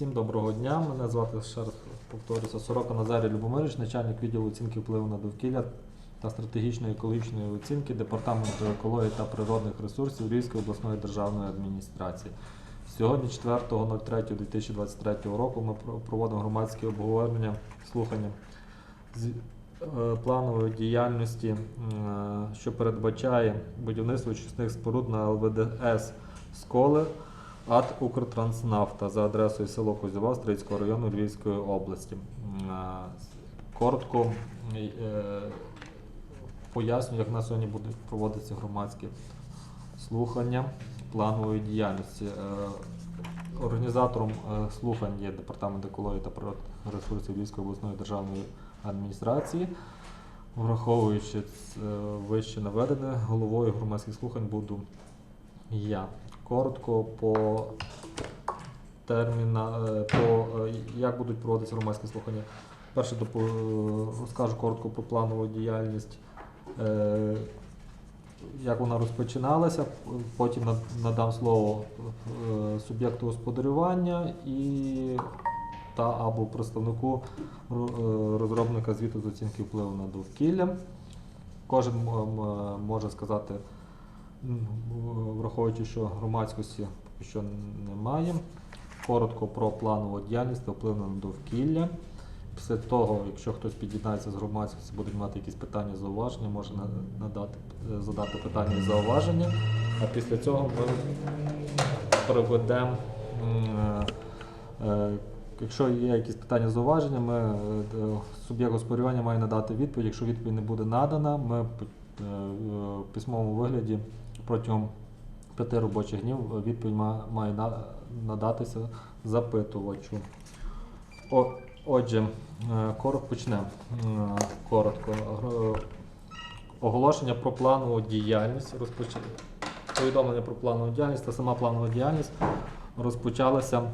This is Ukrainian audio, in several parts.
Всім доброго дня. Мене звати ще раз повторюся Сорока Назарій Любомирович, начальник відділу оцінки впливу на довкілля та стратегічної екологічної оцінки Департаменту екології та природних ресурсів Львівської обласної державної адміністрації. Сьогодні, 4.03.2023 року, ми проводимо громадське обговорення, слухання з е, планової діяльності, е, що передбачає будівництво очисних споруд на ЛВДС Сколи АТ Укртранснафта за адресою село Козьова Стрийського району Львівської області. Коротко е, поясню, як на сьогодні будуть проводитися громадські слухання планової діяльності. Е, Організатором е, слухань є Департамент екології та природних ресурсів Львівської обласної державної адміністрації. Враховуючи вище наведене, головою громадських слухань буду я. Коротко по терміна, е, по е, як будуть проводитися громадські слухання. Перше допо- розкажу коротко про планову діяльність, е, як вона розпочиналася, потім надам слово е, суб'єкту господарювання і та або представнику е, розробника звіту з оцінки впливу на довкілля. Кожен може сказати, враховуючи, що громадськості поки що немає. Коротко про планову діяльність та вплив на довкілля. Після того, якщо хтось під'єднається з громадськості, будуть мати якісь питання, зауваження, може надати, е, задати питання і зауваження. А після цього ми проведемо. е, е, Якщо є якісь питання зауваження, ми, суб'єкт господарювання має надати відповідь. Якщо відповідь не буде надана, ми в письмовому вигляді протягом п'яти робочих днів відповідь має надатися запитувачу. О, отже, е, коротко почнемо. Коротко. Оголошення про планову діяльність розпоч... повідомлення про планову діяльність та сама планова діяльність розпочалася е,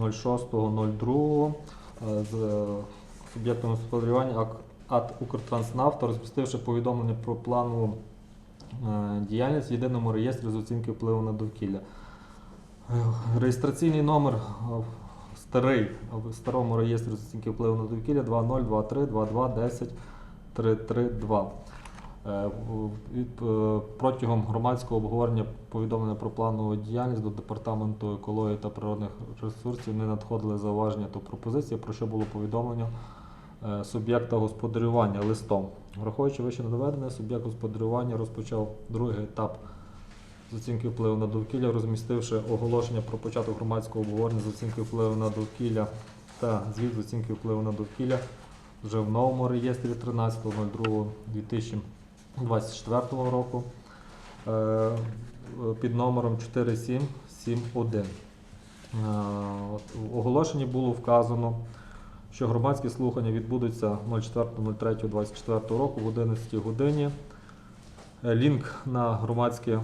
06.02 е, з е, суб'єктом господарювання АТ Укртранснафта, розпустивши повідомлення про планову е, діяльність в єдиному реєстрі з оцінки впливу на довкілля. Е, Реєстраційний номер е, старий в старому реєстрі з оцінки впливу на довкілля 2023 22 10 332. Е, в- від- е, Протягом громадського обговорення повідомлення про планову діяльність до департаменту екології та природних ресурсів не надходили зауваження та пропозиції, про що було повідомлено е, суб'єкта господарювання листом. Враховуючи вище наведене, суб'єкт господарювання розпочав другий етап з оцінки впливу на довкілля, розмістивши оголошення про початок громадського обговорення з оцінки впливу на довкілля та звіт з оцінки впливу на довкілля вже в новому реєстрі 13.02.2024 року е, під номером 4771. Е, В оголошенні було вказано, що громадські слухання відбудуться 04.03.24 року в 11 годині. Е, Лінк на громадське е,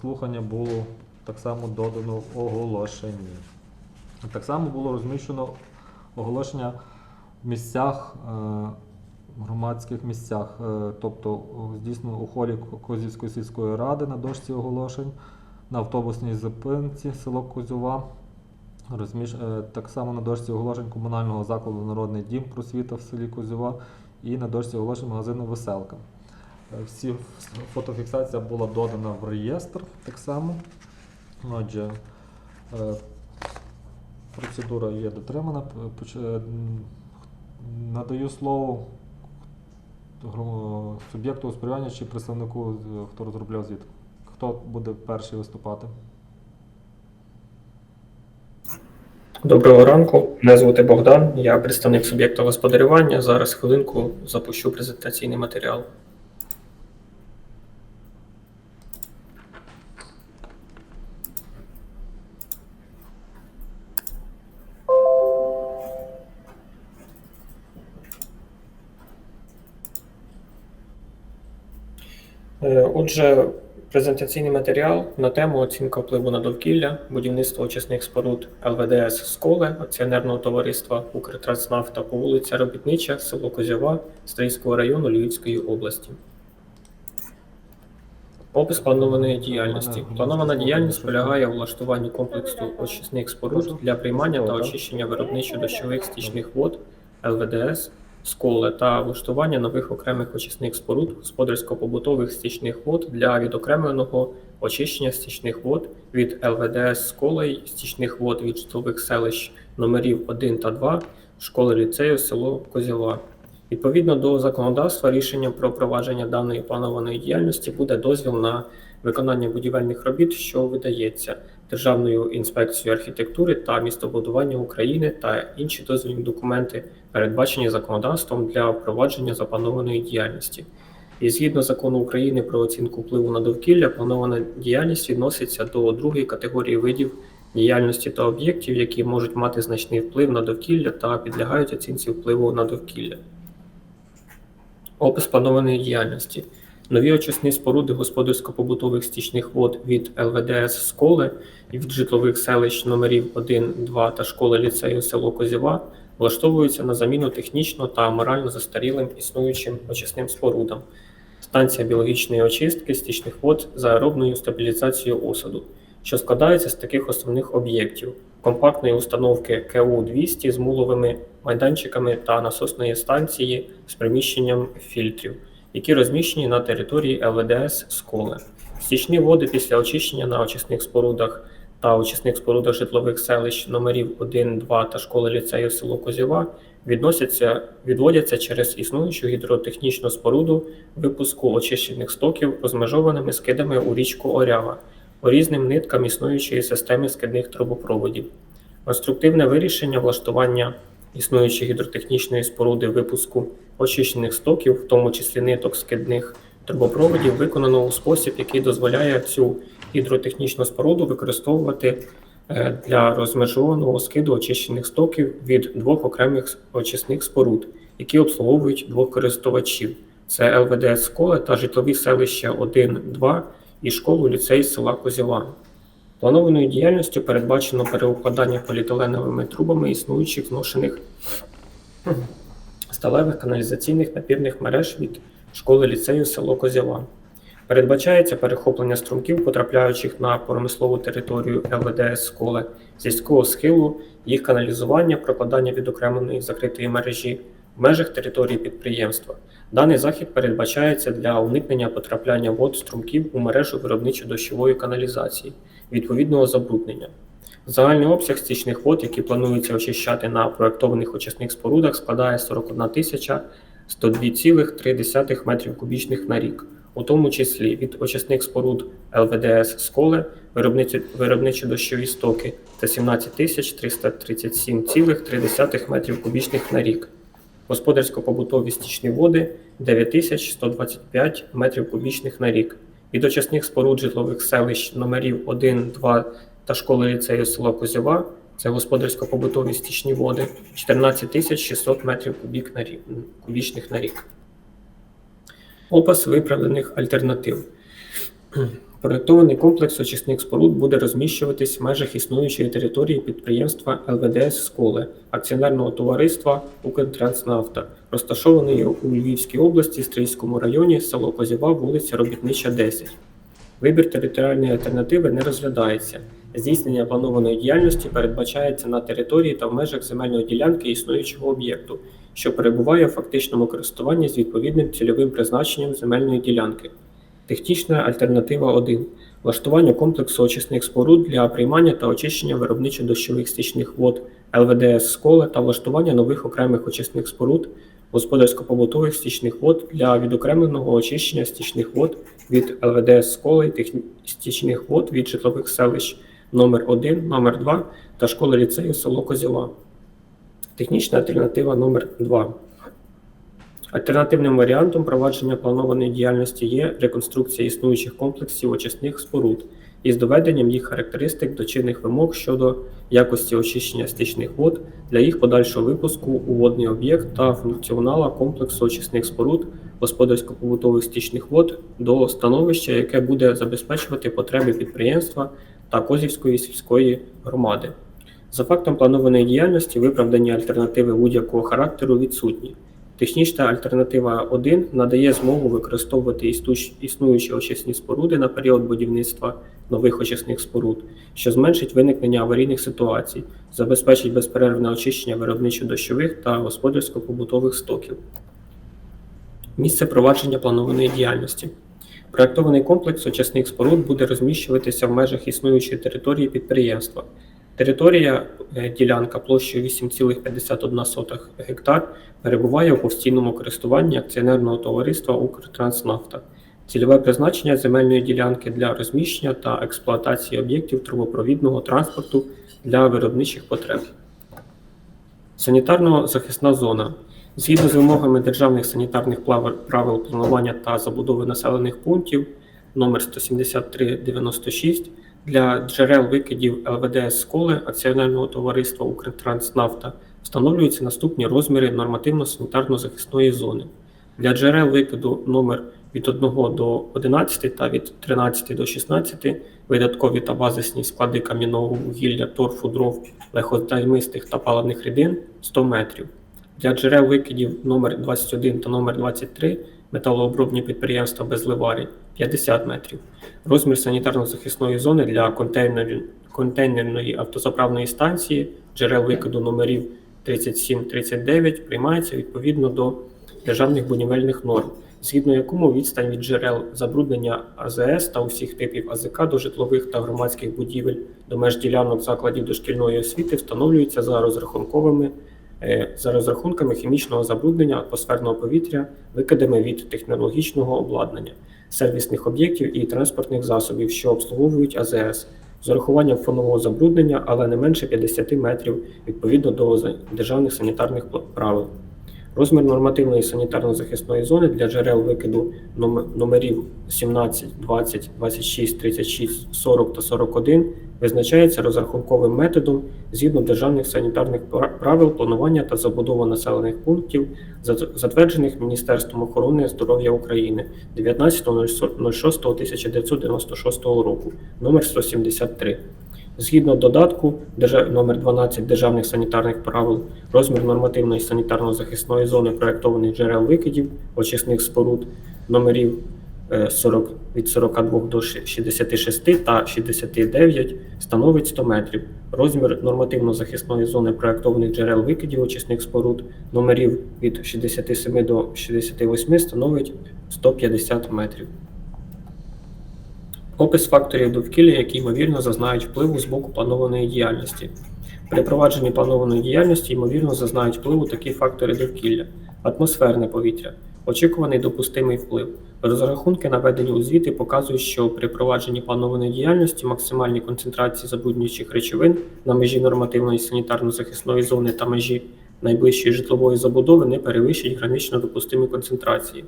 слухання було так само додано в оголошенні. Так само було розміщено оголошення в місцях, е, громадських місцях, тобто здійснено у холі Козівської сільської ради на дошці оголошень, на автобусній зупинці село Козюва. Розміш... е, Так само на дошці оголошень комунального закладу Народний дім просвіта в селі Козюва і на дошці оголошень магазину Веселка. Е, Всі фотофіксація була додана в реєстр так само. Отже, е, процедура є дотримана. Надаю слово суб'єкту господарювання чи представнику, хто розробляв звіт. Хто буде перший виступати? Доброго ранку, мене звати Богдан, я представник суб'єкта господарювання. Зараз хвилинку запущу презентаційний матеріал. Е, Отже, презентаційний матеріал на тему оцінка впливу на довкілля, будівництво очисних споруд ЛВДС Сколе, акціонерного товариства Укртранснафта по вулиця Робітнича, село Козява, Стрийського району Львівської області. Опис планованої діяльності. Планована діяльність полягає у влаштуванні комплексу очисних споруд для приймання та очищення виробничо-дощових стічних вод ЛВДС, сколи та влаштування нових окремих очисних споруд господарсько-побутових стічних вод для відокремленого очищення стічних вод від ЛВДС сколей, стічних вод від житлових селищ номерів 1 та 2, школи ліцею село Козіла. Відповідно до законодавства, рішенням про провадження даної планованої діяльності буде дозвіл на виконання будівельних робіт, що видається Державною інспекцією архітектури та містобудування України та інші дозвільні документи, передбачені законодавством для впровадження запланованої діяльності. І згідно закону України про оцінку впливу на довкілля, планована діяльність відноситься до другої категорії видів діяльності та об'єктів, які можуть мати значний вплив на довкілля та підлягають оцінці впливу на довкілля. Опис планованої діяльності. Нові очисні споруди господарсько-побутових стічних вод від ЛВДС «Сколи» і від житлових селищ номерів 1, 2 та школи ліцею село Козєва влаштовуються на заміну технічно та морально застарілим існуючим очисним спорудам. Станція біологічної очистки стічних вод з аеробною стабілізацією осаду, що складається з таких основних об'єктів: компактної установки КУ-200 з муловими майданчиками та насосної станції з приміщенням фільтрів, які розміщені на території ЛВДС «Сколе». Стічні води після очищення на очисних спорудах та очисних спорудах житлових селищ номерів 1, 2 та школи ліцею село Козєва відносяться, відводяться через існуючу гідротехнічну споруду випуску очищених стоків розмежованими скидами у річку Орява по різним ниткам існуючої системи скидних трубопроводів. Конструктивне вирішення влаштування існуючої гідротехнічної споруди випуску очищених стоків, в тому числі ниток скидних трубопроводів, виконано у спосіб, який дозволяє цю гідротехнічну споруду використовувати е, для розмежованого скиду очищених стоків від двох окремих очисних споруд, які обслуговують двох користувачів. Це ЛВДС «Сколе» та житлові селища 1, 2 і школу ліцей села Козіла. Планованою діяльністю передбачено переукладання поліетиленовими трубами існуючих зношених сталевих каналізаційних напірних мереж від школи ліцею село Козява. Передбачається перехоплення струмків, потрапляючих на промислову територію ЛВДС «Сколе», сільського схилу, їх каналізування, прокладання відокремленої закритої мережі в межах території підприємства. Даний захід передбачається для уникнення потрапляння вод струмків у мережу виробничо-дощової каналізації, відповідного забруднення. Загальний обсяг стічних вод, які планується очищати на проектованих очисних спорудах, складає 41 тисяча 102,3 метрів кубічних на рік, у тому числі від очисних споруд ЛВДС «Сколе», виробничо- виробничо-дощові стоки та 17 тисяч 337,3 метрів кубічних на рік. Господарсько-побутові стічні води 9125 метрів кубічних на рік. Від очисних споруд житлових селищ номерів 1, 2 та школи ліцею села Козєва це господарсько-побутові стічні води 14 600 метрів кубік на рік, кубічних на рік. Опис виправданих альтернатив. Проєктований комплекс очисних споруд буде розміщуватись в межах існуючої території підприємства ЛВДС «Сколе» акціонерного товариства «Укртранснафта», розташованої у Львівській області, Стрийському районі, село Козєва, вулиця Робітнича, 10. Вибір територіальної альтернативи не розглядається. Здійснення планованої діяльності передбачається на території та в межах земельної ділянки існуючого об'єкту, що перебуває у фактичному користуванні з відповідним цільовим призначенням земельної ділянки. Технічна альтернатива 1. Влаштування комплексу очисних споруд для приймання та очищення виробничо-дощових стічних вод ЛВДС «Сколе» та влаштування нових окремих очисних споруд господарсько-побутових стічних вод для відокремленого очищення стічних вод від ЛВДС і техні- стічних вод від житлових селищ номер 1 номер 2 та школи ліцею село Козіла. Технічна альтернатива номер 2. Альтернативним варіантом провадження планованої діяльності є реконструкція існуючих комплексів очисних споруд із доведенням їх характеристик до чинних вимог щодо якості очищення стічних вод для їх подальшого випуску у водний об'єкт та функціонала комплексу очисних споруд господарсько-побутових стічних вод до становища, яке буде забезпечувати потреби підприємства та Козівської сільської громади. За фактом планованої діяльності виправдані альтернативи будь-якого характеру відсутні. Технічна альтернатива 1 надає змогу використовувати існуючі очисні споруди на період будівництва нових очисних споруд, що зменшить виникнення аварійних ситуацій, забезпечить безперервне очищення виробничо-дощових та господарсько-побутових стоків. Місце провадження планованої діяльності. Проектований комплекс очисних споруд буде розміщуватися в межах існуючої території підприємства. Територія е, ділянка площею 8,51 гектар перебуває у постійному користуванні акціонерного товариства Укртранснафта. Цільове призначення земельної ділянки для розміщення та експлуатації об'єктів трубопровідного транспорту для виробничих потреб. Санітарно-захисна зона. Згідно з вимогами державних санітарних правил планування та забудови населених пунктів номер 17396 для джерел викидів ЛВДС «Сколи» акціонерного товариства Укртранснафта встановлюються наступні розміри нормативно-санітарно-захисної зони. Для джерел викиду номер від 1 до 11 та від 13 до 16 видаткові та базисні склади кам'яного вугілля, торфу, дров, легкозаймистих та паливних рідин 100 метрів. Для джерел викидів номер 21 та номер 23 металообробні підприємства без ливарень 50 метрів. Розмір санітарно-захисної зони для контейнерної автозаправної станції джерел викиду номерів 37-39 приймається відповідно до державних будівельних норм, згідно якому відстань від джерел забруднення АЗС та усіх типів АЗК до житлових та громадських будівель до меж ділянок закладів дошкільної освіти встановлюється за розрахунковими за розрахунками хімічного забруднення атмосферного повітря, викидами від технологічного обладнання, сервісних об'єктів і транспортних засобів, що обслуговують АЗС, з урахуванням фонового забруднення, але не менше 50 метрів відповідно до державних санітарних правил. Розмір нормативної санітарно-захисної зони для джерел викиду номе- номерів 17, 20, 26, 36, 40 та 41 визначається розрахунковим методом згідно державних санітарних пра- правил планування та забудови населених пунктів, зат- затверджених Міністерством охорони здоров'я України 19.06.1996 року, номер 173. Згідно додатку номер 12 державних санітарних правил, розмір нормативної санітарно-захисної зони проєктованих джерел викидів, очисних споруд номерів е, 40, від 42 до ши- 66 та 69 становить 100 метрів. Розмір нормативно-захисної зони проєктованих джерел викидів очисних споруд номерів від 67 до 68 становить 150 метрів. Опис факторів довкілля, які ймовірно зазнають впливу з боку планованої діяльності. При провадженні планованої діяльності ймовірно зазнають впливу такі фактори довкілля: атмосферне повітря, очікуваний допустимий вплив. Розрахунки, наведені у звіти, показують, що при провадженні планованої діяльності максимальні концентрації забруднюючих речовин на межі нормативної санітарно-захисної зони та межі найближчої житлової забудови не перевищують гранично допустимі концентрації.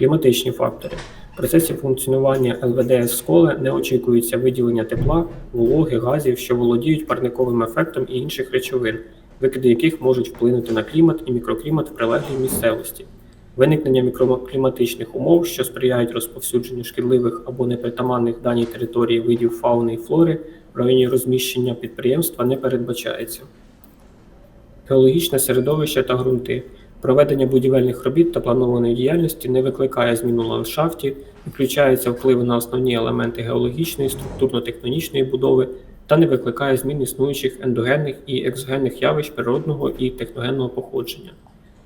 Кліматичні фактори. В процесі функціонування ЛВДС школи не очікується виділення тепла, вологи, газів, що володіють парниковим ефектом і інших речовин, викиди яких можуть вплинути на клімат і мікроклімат в прилеглій місцевості. Виникнення мікрокліматичних умов, що сприяють розповсюдженню шкідливих або непритаманних даній території видів фауни і флори в районі розміщення підприємства не передбачається. Геологічне середовище та ґрунти. Проведення будівельних робіт та планованої діяльності не викликає змін у ландшафті, виключаються впливи на основні елементи геологічної, структурно-тектонічної будови та не викликає змін існуючих ендогенних і екзогенних явищ природного і техногенного походження.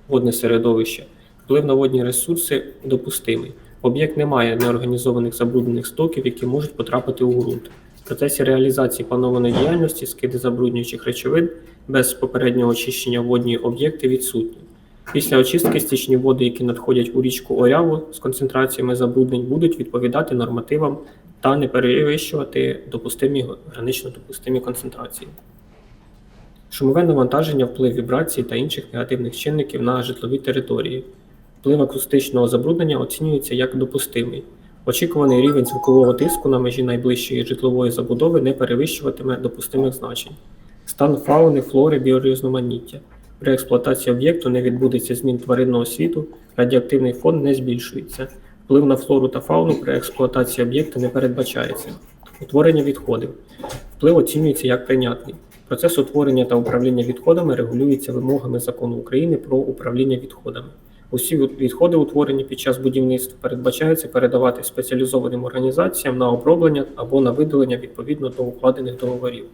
Водне середовище. Вплив на водні ресурси допустимий. Об'єкт не має неорганізованих забруднених стоків, які можуть потрапити у ґрунт. В процесі реалізації планованої діяльності скиди забруднюючих речовин без попереднього очищення водні об'єкти відсутні. Після очистки стічні води, які надходять у річку Оряву з концентраціями забруднень, будуть відповідати нормативам та не перевищувати допустимі гранично допустимі концентрації. Шумове навантаження, вплив вібрацій та інших негативних чинників на житлові території. Вплив акустичного забруднення оцінюється як допустимий. Очікуваний рівень звукового тиску на межі найближчої житлової забудови не перевищуватиме допустимих значень. Стан фауни, флори, біорізноманіття. При експлуатації об'єкту не відбудеться змін тваринного світу, радіоактивний фон не збільшується. Вплив на флору та фауну при експлуатації об'єкту не передбачається. Утворення відходів. Вплив оцінюється як прийнятний. Процес утворення та управління відходами регулюється вимогами закону України про управління відходами. Усі відходи, утворені під час будівництва, передбачається передавати спеціалізованим організаціям на оброблення або на видалення відповідно до укладених договорів.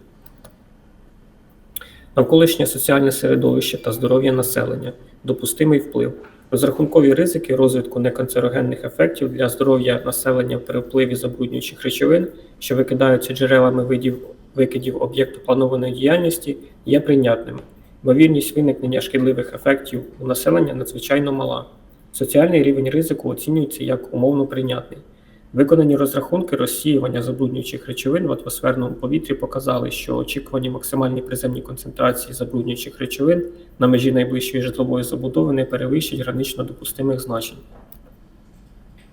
Навколишнє соціальне середовище та здоров'я населення, допустимий вплив, розрахункові ризики розвитку неканцерогенних ефектів для здоров'я населення при впливі забруднюючих речовин, що викидаються джерелами видів викидів об'єкту планованої діяльності, є прийнятними. Ймовірність виникнення шкідливих ефектів у населення надзвичайно мала. Соціальний рівень ризику оцінюється як умовно прийнятний. Виконані розрахунки розсіювання забруднюючих речовин в атмосферному повітрі показали, що очікувані максимальні приземні концентрації забруднюючих речовин на межі найближчої житлової забудови не перевищать гранично допустимих значень.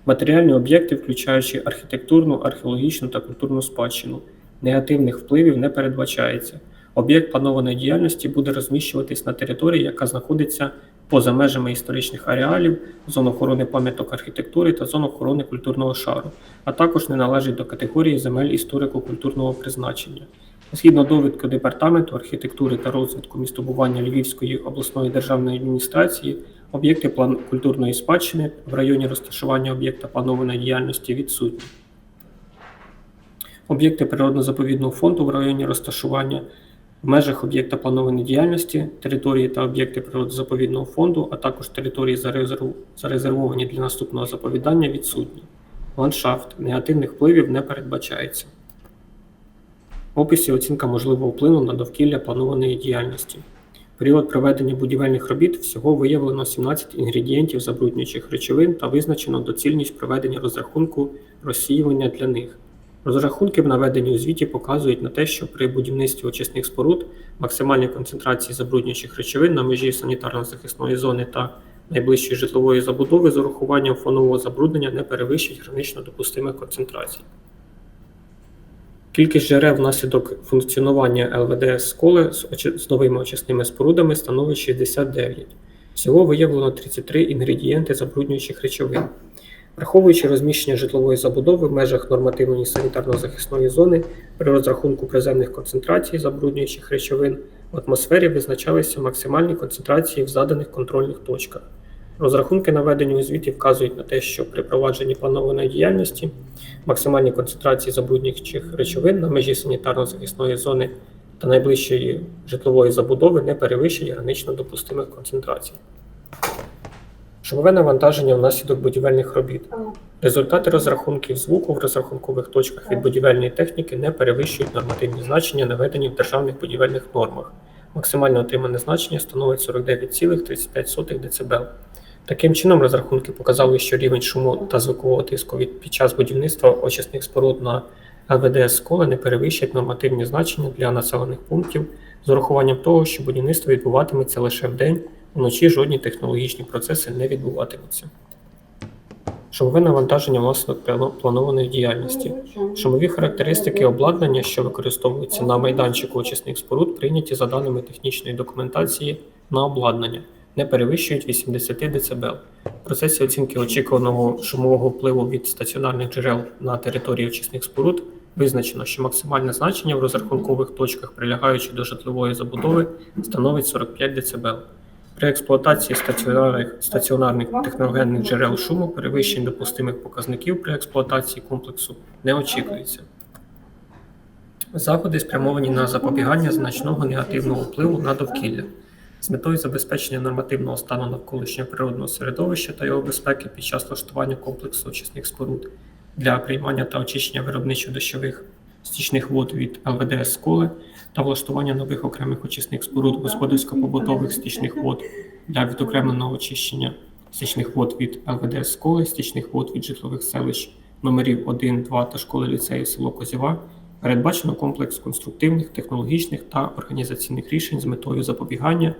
Матеріальні об'єкти, включаючи архітектурну, археологічну та культурну спадщину, негативних впливів не передбачається. Об'єкт планованої діяльності буде розміщуватись на території, яка знаходиться поза межами історичних ареалів, зон охорони пам'яток архітектури та зон охорони культурного шару, а також не належить до категорії земель історико-культурного призначення. Згідно довідки Департаменту архітектури та розвитку містобування Львівської обласної державної адміністрації, об'єкти план культурної спадщини в районі розташування об'єкта планованої діяльності відсутні. Об'єкти природно-заповідного фонду в районі розташування в межах об'єкта планованої діяльності, території та об'єкти природозаповідного фонду, а також території зарезервовані для наступного заповідання відсутні. Ландшафт негативних впливів не передбачається. В описі оцінка можливого впливу на довкілля планованої діяльності. Період проведення будівельних робіт всього виявлено 17 інгредієнтів забруднюючих речовин та визначено доцільність проведення розрахунку розсіювання для них. Розрахунки, наведені у звіті, показують на те, що при будівництві очисних споруд максимальні концентрації забруднюючих речовин на межі санітарно-захисної зони та найближчої житлової забудови з урахуванням фонового забруднення не перевищують гранично допустимих концентрацій. Кількість джерел внаслідок функціонування ЛВДС школи з новими очисними спорудами становить 69. Всього виявлено 33 інгредієнти забруднюючих речовин. Враховуючи розміщення житлової забудови в межах нормативної санітарно-захисної зони, при розрахунку приземних концентрацій забруднюючих речовин в атмосфері визначалися максимальні концентрації в заданих контрольних точках. Розрахунки, наведені у звіті, вказують на те, що при провадженні планованої діяльності максимальні концентрації забруднюючих речовин на межі санітарно-захисної зони та найближчої житлової забудови не перевищують гранично допустимих концентрацій. Шумове навантаження внаслідок будівельних робіт. Результати розрахунків звуку в розрахункових точках від будівельної техніки не перевищують нормативні значення, наведені в державних будівельних нормах. Максимальне отримане значення становить 49,35 дБ. Таким чином, розрахунки показали, що рівень шуму та звукового тиску від під час будівництва очисних споруд на ЛВДС школи не перевищать нормативні значення для населених пунктів з урахуванням того, що будівництво відбуватиметься лише вдень, вночі жодні технологічні процеси не відбуватимуться. Шумове навантаження внаслідок плано- планованої діяльності. Шумові характеристики обладнання, що використовуються на майданчику очисних споруд, прийняті за даними технічної документації на обладнання, не перевищують 80 дБ. В процесі оцінки очікуваного шумового впливу від стаціонарних джерел на території очисних споруд визначено, що максимальне значення в розрахункових точках, прилягаючи до житлової забудови, становить 45 дБ. При експлуатації стаціонарних, стаціонарних техногенних джерел шуму перевищень допустимих показників при експлуатації комплексу не очікується. Заходи спрямовані на запобігання значного негативного впливу на довкілля з метою забезпечення нормативного стану навколишнього природного середовища та його безпеки під час влаштування комплексу очисних споруд для приймання та очищення виробничо-дощових стічних вод від ЛВДС школи та влаштування нових окремих очисних споруд господарсько-побутових стічних вод для відокремленого очищення стічних вод від ЛВДС школи, стічних вод від житлових селищ номерів 1, 2 та школи ліцею село Козіва передбачено комплекс конструктивних, технологічних та організаційних рішень з метою запобігання,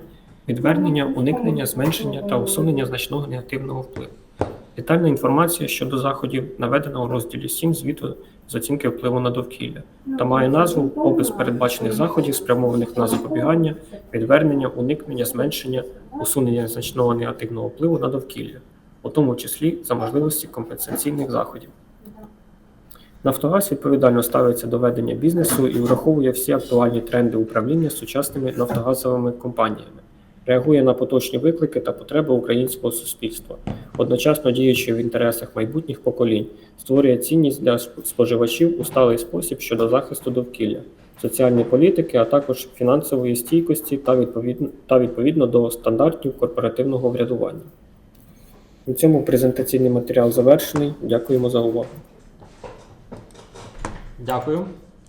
відвернення, уникнення, зменшення та усунення значного негативного впливу. Детальна інформація щодо заходів наведена у розділі 7 звіту з оцінки впливу на довкілля та має назву опис передбачених заходів, спрямованих на запобігання, відвернення, уникнення, зменшення, усунення значного негативного впливу на довкілля, у тому числі за можливості компенсаційних заходів. Нафтогаз відповідально ставиться до ведення бізнесу і враховує всі актуальні тренди управління сучасними нафтогазовими компаніями. Реагує на поточні виклики та потреби українського суспільства, одночасно діючи в інтересах майбутніх поколінь, створює цінність для споживачів у сталий спосіб щодо захисту довкілля, соціальної політики, а також фінансової стійкості та відповідно, та відповідно до стандартів корпоративного врядування. На цьому презентаційний матеріал завершений. Дякуємо за увагу. Дякую.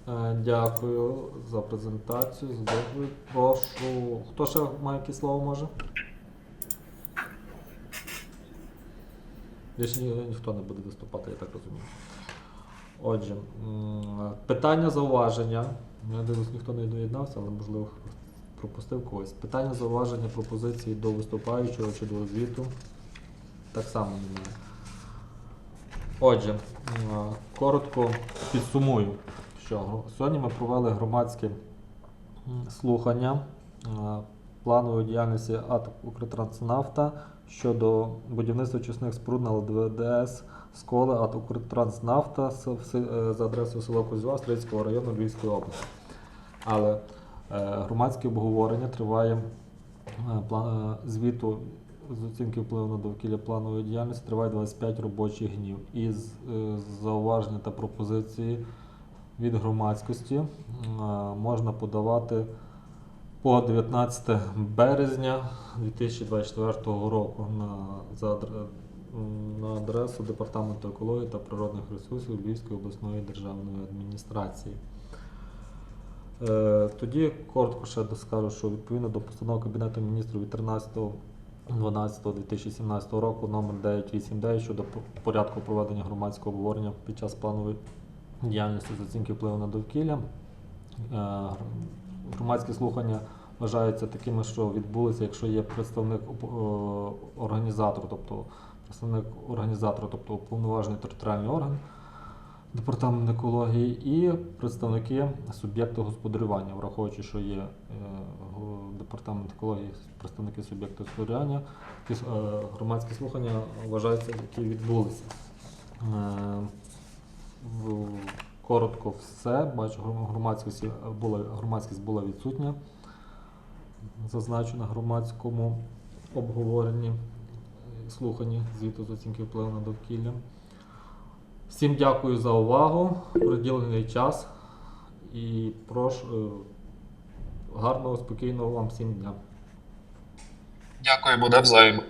Е, Дякую за презентацію, за. Прошу. Хто ще має якесь слово може? Більше ні, ніхто не буде виступати, я так розумію. Отже, питання зауваження. Я дивлюсь, ніхто не доєднався, але можливо пропустив когось. Питання зауваження пропозиції до виступаючого чи до звіту. Так само немає. Отже, коротко підсумую, що сьогодні ми провели громадське слухання е, планової діяльності АТ «Укртранснафта» щодо будівництва очисних споруд на ЛДВДС школи АТ «Укртранснафта» е, за адресою село Козьва Стрийського району Львівської області. Але е, громадське обговорення триває звіту з оцінки впливу на довкілля планової діяльності триває 25 робочих днів. Із е, зауваження та пропозиції від громадськості е, можна подавати по 19 березня 2024 року на, за, на адресу Департаменту екології та природних ресурсів Львівської обласної державної адміністрації. Е, Тоді коротко ще скажу, що відповідно до постанови Кабінету міністрів від 13.12.2017 року номер 989 щодо порядку проведення громадського обговорення під час планової діяльності з оцінки впливу на довкілля. Е, Громадські слухання вважаються такими, що відбулися, якщо є представник е, організатора, тобто представник організатора, тобто уповноважений територіальний орган, департамент екології і представники суб'єкту господарювання, враховуючи, що є е, департамент екології, представники суб'єкту господарювання, громадські слухання вважаються, які відбулися. Коротко все. Бачу, громадськість була, громадськість була відсутня. Зазначу на громадському обговоренні, слуханні звіту з оцінки впливу на довкілля. Всім дякую за увагу, приділений час і прошу е, гарного, спокійного вам всім дня. Дякую, буде взаємно.